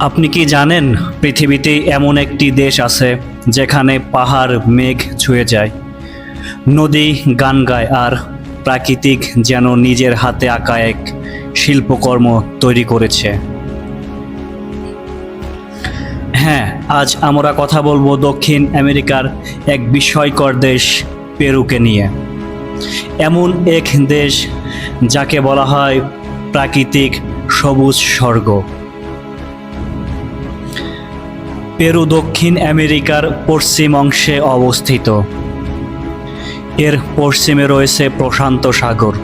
আপনি কি জানেন পৃথিবীতে এমন একটি দেশ আছে যেখানে পাহাড়, মেঘ ছুঁয়ে যায়? নদী, গান গায় আর প্রাকৃতিক যেন নিজের হাতে আঁকা এক শিল্পকর্ম তৈরি করেছে। হ্যাঁ আজ আমরা কথা বলব দক্ষিণ আমেরিকার এক বিস্ময়কর দেশ, পেরুকে নিয়ে। এমন এক দেশ যাকে বলা হয় প্রাকৃতিক সবুজ স্বর্গ। পেরু দক্ষিণ আমেরিকার পশ্চিম অংশে অবস্থিত। এর পশ্চিমে রয়েছে প্রশান্ত সাগর,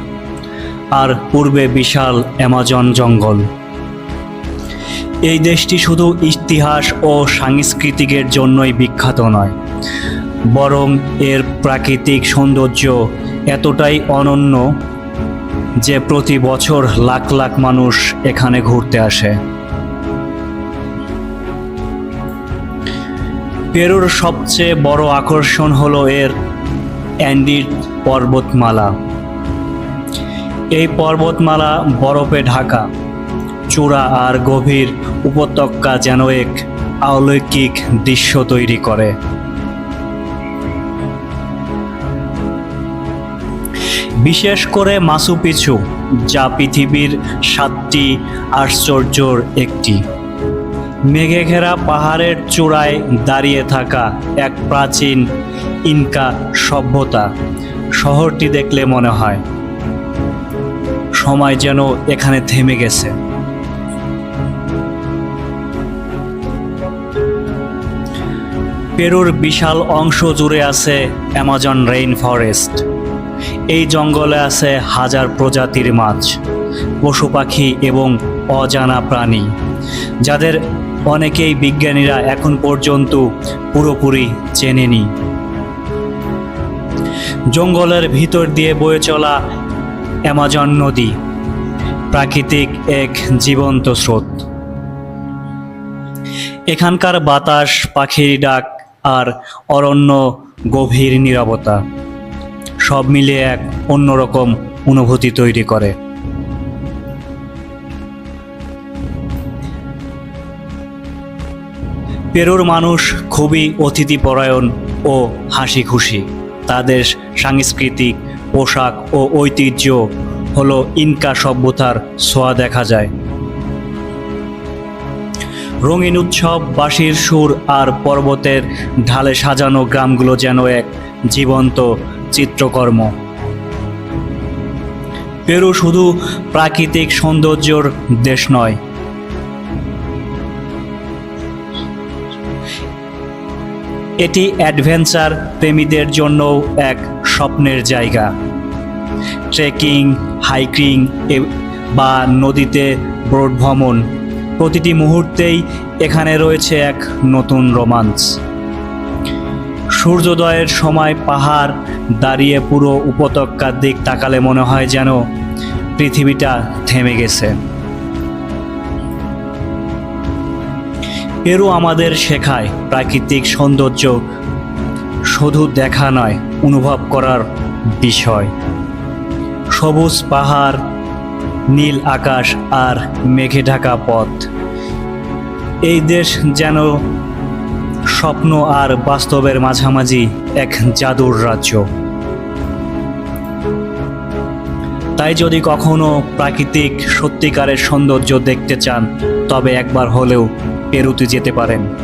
আর পূর্বে বিশাল অ্যামাজন জঙ্গল। এই দেশটি শুধু ইতিহাস ও সাংস্কৃতিকের জন্যই বিখ্যাত নয়, বরং এর প্রাকৃতিক সৌন্দর্য এতটাই অনন্য যে প্রতি বছর লাখ লাখ মানুষ এখানে ঘুরতে আসে। পেরুর সবচেয়ে বড় আকর্ষণ হলো এর অ্যান্ডিড পর্বতমালা। এই পর্বতমালা বরফে ঢাকা, চূড়া আর গভীর উপত্যকা যেন এক অলৌকিক দৃশ্য তৈরি করে। বিশেষ করে মাসু পিছু যা পৃথিবীর সাতটি আশ্চর্যর একটি। মেঘে ঘেরা পাহাড়ের চূড়ায় দাঁড়িয়ে থাকা এক প্রাচীন ইনকা সভ্যতা। শহরটি দেখলে মনে হয়, সময় যেন এখানে থেমে গেছে। পেরুর বিশাল অংশ জুড়ে আছে অ্যামাজন রেইন ফরেস্ট। এই জঙ্গলে আছে হাজার প্রজাতির মাছ, পশু পাখি এবং অজানা প্রাণী, যাদের অনেকেই বিজ্ঞানীরা এখন পর্যন্ত পুরোপুরি চেনেনি। জঙ্গলের ভিতর দিয়ে বয়ে চলা অ্যামাজন নদী, প্রাকৃতিক এক জীবন্ত স্রোত। এখানকার বাতাস, পাখির ডাক আর অরণ্য গভীর নীরবতা, সব মিলিয়ে এক অন্যরকম অনুভূতি তৈরি করে। পেরুর মানুষ খুবই অতিথিপরায়ণ ও হাসি খুশি তাদের সাংস্কৃতিক পোশাক ও ঐতিহ্য হলো ইনকা সভ্যতার ছোঁয়া দেখা যায়। রঙিন উৎসব, বাঁশির সুর আর পর্বতের ঢালে সাজানো গ্রামগুলো যেন এক জীবন্ত চিত্রকর্ম। পেরু শুধু প্রাকৃতিক সৌন্দর্যর দেশ নয় এটি অ্যাডভেঞ্চার প্রেমীদের জন্যও এক স্বপ্নের জায়গা। ট্রেকিং, হাইকিং বা নদীতে বোট ভ্রমণ প্রতিটি মুহূর্তেই এখানে রয়েছে এক নতুন রোমাঞ্চ সূর্যোদয়ের সময় পাহাড় দাঁড়িয়ে পুরো উপত্যকার দিক তাকালে মনে হয় যেন পৃথিবীটা থেমে গেছে। পেরু আমাদের শেখায় প্রাকৃতিক সৌন্দর্য। শুধু দেখা নয়, অনুভব করার বিষয়। সবুজ পাহাড়, নীল আকাশ আর মেঘে ঢাকা পথ। এই দেশ যেন স্বপ্ন আর বাস্তবের মাঝামাঝি এক জাদুর রাজ্য। তাই যদি কখনো প্রাকৃতিক সত্যিকারের সৌন্দর্য দেখতে চান, তবে একবার হলেও পেরুতে যেতে পারেন।